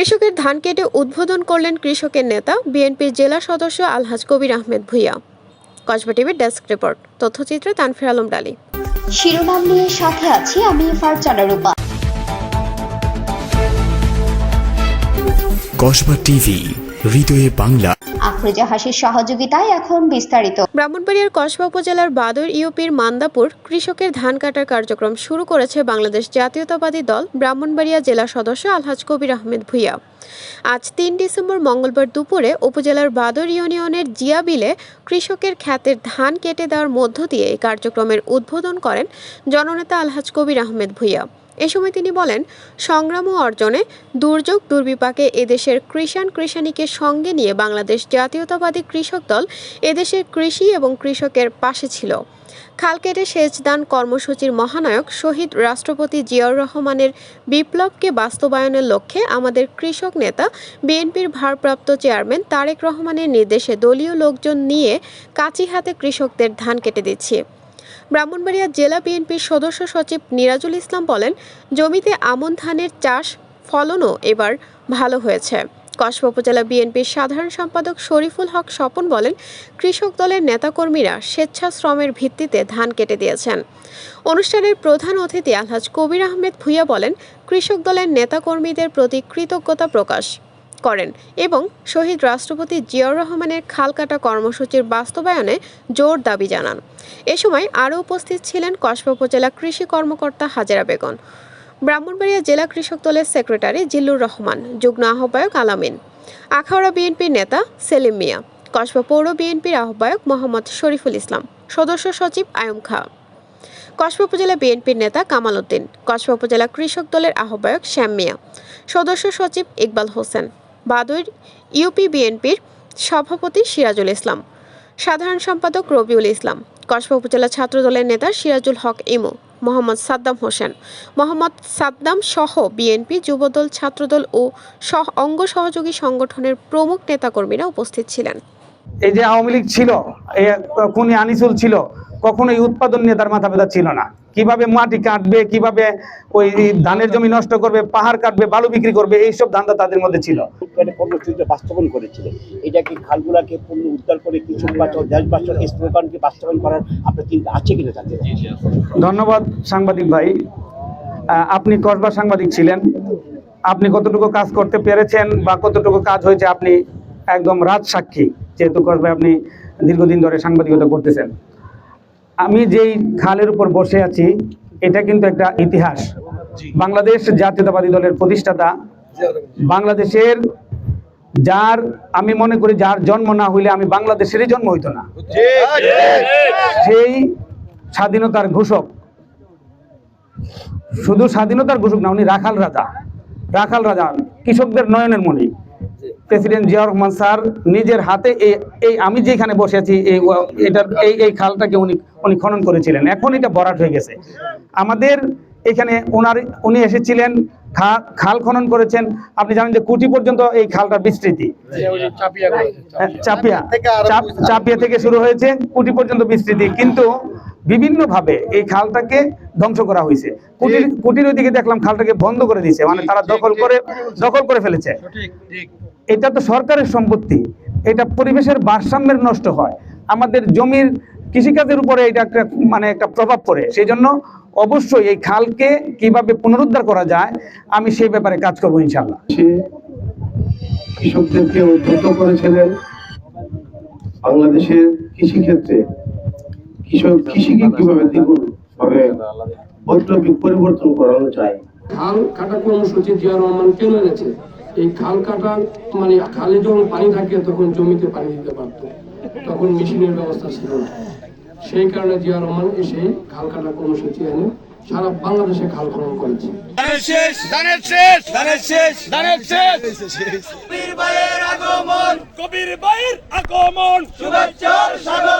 কৃষকের ধান কেটে উদ্বোধন করলেন কৃষকের নেতা বিএনপির জেলা সদস্য আলহাজ কবির আহমেদ ভুইয়া। কসবা টিভির ডেস্ক রিপোর্ট। তথ্যচিত্রে তানফির আলম ডালি। শিরোনাম নিয়ে সাথে আছি আমি ফারজানা রূপা। কসবা টিভি হৃদয়ে বাংলা। আফরোজা হাসির সহযোগিতায় এখন বিস্তারিত। ব্রাহ্মণবাড়িয়ার কসবা উপজেলার বাদর ইউপির মান্দাপুর কৃষকের ধান কাটার কার্যক্রম শুরু করেছে বাংলাদেশ জাতীয়তাবাদী দল, ব্রাহ্মণবাড়িয়া জেলা সদস্য আলহাজ কবির আহমেদ ভুইয়া। আজ তিন ডিসেম্বর মঙ্গলবার দুপুরে উপজেলার বাদর ইউনিয়নের জিয়াবিলে কৃষকের খ্যাতের ধান কেটে দেওয়ার মধ্য দিয়ে এই কার্যক্রমের উদ্বোধন করেন জননেতা আলহাজ কবির আহমেদ ভুইয়া। এ সময় তিনি বলেন, সংগ্রাম ও অর্জনে দুর্যোগ দুর্বিপাকে এদেশের কৃষাণ কৃষাণীকে সঙ্গে নিয়ে বাংলাদেশ জাতীয়তাবাদী কৃষক দল এদেশের কৃষি এবং কৃষকের পাশে ছিল। খাল কেটে কর্মসূচির মহানায়ক শহীদ রাষ্ট্রপতি জিয়াউর রহমানের বিপ্লবকে বাস্তবায়নের লক্ষ্যে আমাদের কৃষক নেতা, বিএনপির ভারপ্রাপ্ত চেয়ারম্যান তারেক রহমানের নির্দেশে দলীয় লোকজন নিয়ে কাঁচি হাতে কৃষকদের ধান কেটে দিচ্ছি। ব্রাহ্মণবাড়িয়া জেলা বিএনপির সদস্য সচিব নিরাজুল ইসলাম বলেন, জমিতে আমন ধানের চাষ, ফলনও এবার ভালো হয়েছে। কসবা উপজেলা বিএনপির সাধারণ সম্পাদক শরীফুল হক স্বপন বলেন, কৃষক দলের নেতাকর্মীরা স্বেচ্ছাশ্রমের ভিত্তিতে ধান কেটে দিয়েছেন। অনুষ্ঠানের প্রধান অতিথি আলহাজ কবির আহমেদ ভুইয়া বলেন, কৃষক দলের নেতাকর্মীদের প্রতি কৃতজ্ঞতা প্রকাশ করেন এবং শহীদ রাষ্ট্রপতি জিয়াউর রহমানের খাল কাটা কর্মসূচির বাস্তবায়নে জোর দাবি জানান। এ সময় আরও উপস্থিত ছিলেন কসবা উপজেলা কৃষি কর্মকর্তা হাজেরা বেগম। ব্রাহ্মণবাড়িয়া জেলা কৃষক দলের সেক্রেটারি জিল্লুর রহমান, যুগ্ম আহ্বায়ক আলামিন, আখাউড়া বিএনপির নেতা সেলিম মিয়া, কসবা পৌর বিএনপির আহ্বায়ক মোহাম্মদ শরীফুল ইসলাম, সদস্য সচিব আয়ম খা। কসবা উপজেলা বিএনপির নেতা কামাল উদ্দিন, কসবা উপজেলা কৃষক দলের আহ্বায়ক শ্যাম মিয়া, সদস্য সচিব ইকবাল হোসেন বাদুর ইউপি বিএনপির সভাপতি সিরাজুল ইসলাম, সাধারণ সম্পাদক রবিউল ইসলাম কসবা উপজেলা ছাত্রদলের নেতা সিরাজুল হক ইমো, মোহাম্মদ সাদ্দাম হোসেন। মোহাম্মদ সাদ্দাম সহ বিএনপি যুবদল, ছাত্রদল ও সহ অঙ্গ সহযোগী সংগঠনের প্রমুখ নেতাকর্মীরা উপস্থিত ছিলেন। এই যে আওয়ামী লীগ ছিল খুনি আনিসুল ছিল কখনোই উৎপাদন নিয়ে তার মাথা ব্যথা ছিল না। কীভাবে মাটি কাটবে কীভাবে ওই ধানের জমি নষ্ট করবে পাহাড় কাটবে বালু বিক্রি করবে এইসব ধান্দা তাদের মধ্যে ছিল। কর্মসূচিটা বাস্তবায়ন করেছিলেন। এটা কি খালগুলাকে পূর্ণ উদ্ধার করে কৃষক বাঁচাও দেশ বাঁচাও এই স্লোগানকে বাস্তবায়ন করার আপনার চিন্তা আছে কিনা জানতে ধন্যবাদ সাংবাদিক ভাই। আপনি কসবা সাংবাদিক ছিলেন। আপনি কতটুকু কাজ করতে পেরেছেন বা কতটুকু কাজ হয়েছে আপনি একদম রাজ সাক্ষী যেহেতু কসবায় আপনি দীর্ঘদিন ধরে সাংবাদিকতা করতেছেন। আমি যেই খালের উপর বসে আছি এটা কিন্তু একটা ইতিহাস। বাংলাদেশ জাতীয়তাবাদী দলের প্রতিষ্ঠাতা। বাংলাদেশের যার আমি মনে করি যার জন্ম না হইলে আমি বাংলাদেশেরই জন্ম হইতো না। সেই স্বাধীনতার ঘোষক শুধু স্বাধীনতার ঘোষক না উনি রাখাল রাজা। রাখাল রাজা কৃষকদের নয়নের মণি। প্রেসিডেন্ট জিয়াউর রহমান স্যার নিজের হাতে এই এই আমি যেখানে বসে আছি এই এটার এই এই খালটাকে উনি উনি খনন করেছিলেন। এখন এটা বরাট হয়ে গেছে। আমাদের এখানে ওনার উনি এসেছিলেন খাল খনন করেছেন। আপনি জানেন যে কুটি পর্যন্ত এই খালটা বিস্তৃতি। হ্যাঁ, চাপিয়া। চাপিয়া থেকে শুরু হয়েছে কুটি পর্যন্ত বিস্তৃতি। কিন্তু বিভিন্ন ভাবে এই খালটাকে ধ্বংস করা হয়েছে। কুটির কুটির ওইদিকে দেখলাম খালটাকে বন্ধ করে দিয়েছে। মানে তারা দখল করে দখল করে ফেলেছে। এটা তো সরকারের সম্পত্তি। এটা পরিবেশের ভারসাম্যের নষ্ট হয়। আমাদের জমির কৃষিকাজের উপরে এটা একটা মানে একটা প্রভাব পড়ে। সেই জন্য অবশ্যই এই খালকে কীভাবে পুনরুদ্ধার করা যায় আমি সেই ব্যাপারে কাজ করব ইনশাল্লাহ কৃষকদেরকে উদ্বুদ্ধ করেছিলেন। বাংলাদেশের কৃষিক্ষেত্রে কৃষক কৃষিকে কীভাবে দ্বিগুণ ভাবে বৈপ্লবিক পরিবর্তন করানো যায়। খাল কাটা কর্মসূচি জিয়া রহমান কেন এনেছে এই খাল কাটা মানে খালে যখন পানি থাকে তখন জমিতে পানি দিতে পারতো। তখন মেশিনের ব্যবস্থা ছিল না। সেই কারণে জিয়া রহমান এসে খাল কাটা কর্মসূচি এনে সারা বাংলাদেশে খাল খনন করেছে। আগমন। কবির ভাইয়ের আগমন। শুভেচ্ছার স্বাগতম